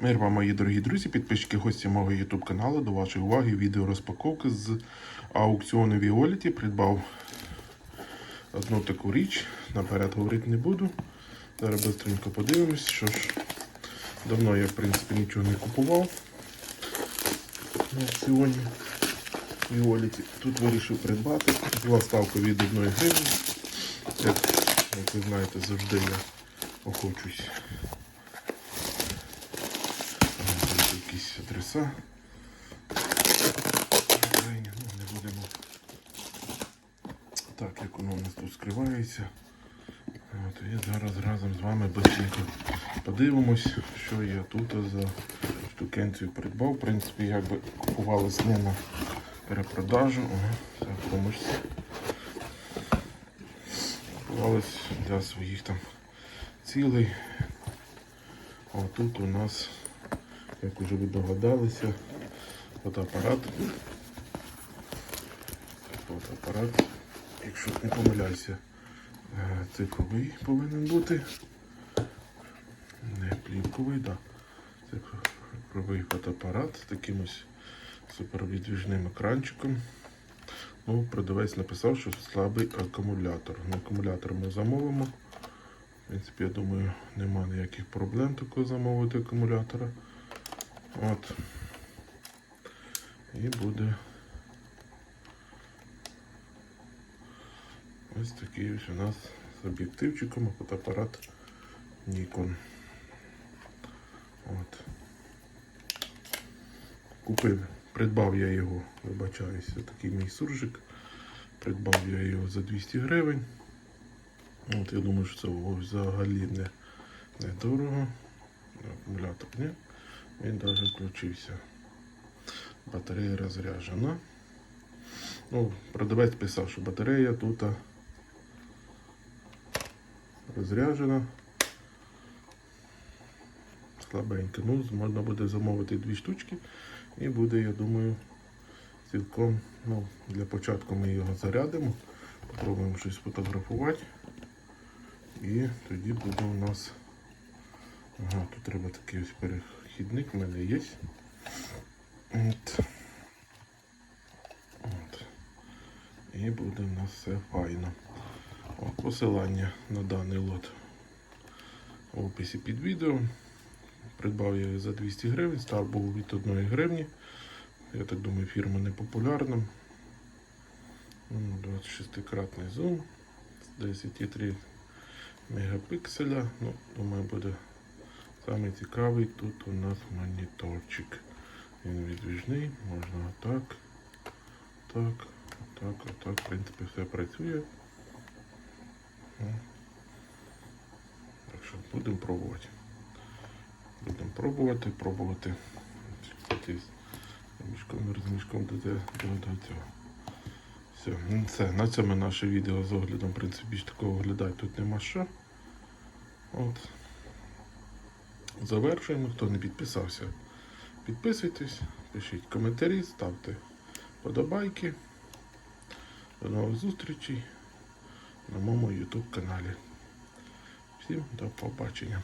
Мир вам, мої дорогі друзі, підписчики, гості мого YouTube каналу. До вашої уваги відео розпаковки з аукціону Віоліті. Придбав одну таку річ. Наперед говорити не буду. Зараз швидко подивимось, що ж. Давно я, в принципі, нічого не купував на аукціоні Віоліті. Тут вирішив придбати. Була ставка від 1 гривні. Як, як ви знаєте, завжди я охочусь Тут адреса. Ну, не будемо. Так, як воно у нас тут скривається. От, і зараз разом з вами быстренько подивимось, що я тут за штукенцію придбав. В принципі, якби купувалось не на перепродажу. Комусь. Купувалось для своїх там цілей. А тут у нас як вже ви догадалися, фотоапарат. Фотоапарат, якщо не помиляюся, е, цифровий повинен бути. Не плівковий, так. Да. Цифровий фотоапарат з таким ось супервідвіжним екранчиком. Ну, продавець написав, що слабий акумулятор. Ну, акумулятор ми замовимо. В принципі, я думаю, нема ніяких проблем такого замовити акумулятора. От. І буде ось такий ось у нас з об'єктивчиком фотоапарат Nikon. От. Купив, придбав я його, вибачаюся, такий мій суржик. Придбав я його за 200 гривень. От, я думаю, що це взагалі не, дорого. Акумулятор ні. Він навіть включився. Батарея розряджена. Ну, продавець писав, що батарея тут розряджена. Слабенька. Ну, можна буде замовити дві штучки. І буде, я думаю, цілком, ну, для початку ми його зарядимо. Попробуємо щось фотографувати. І тоді буде у нас... Ага, тут треба такий ось перехідник, в мене є. От. От. І буде у нас все файно. О, посилання на даний лот в описі під відео. Придбав я її за 200 гривень, став був від 1 гривні. Я так думаю, фірма не популярна. 26-кратний зум, 10,3 мегапікселя. Ну, думаю, буде Саме цікавий тут у нас моніторчик. Він відвіжний, можна отак, так, отак, отак. В принципі, все працює. Так що будемо пробувати. Будемо пробувати, пробувати. Мішком, розмішком до, до, до цього. Все, ну це, на цьому наше відео з оглядом, в принципі, більш такого оглядати тут нема що. От. Завершуємо. Хто не підписався, підписуйтесь, пишіть коментарі, ставте подобайки. До нових зустрічей на моєму YouTube каналі. Всім до побачення.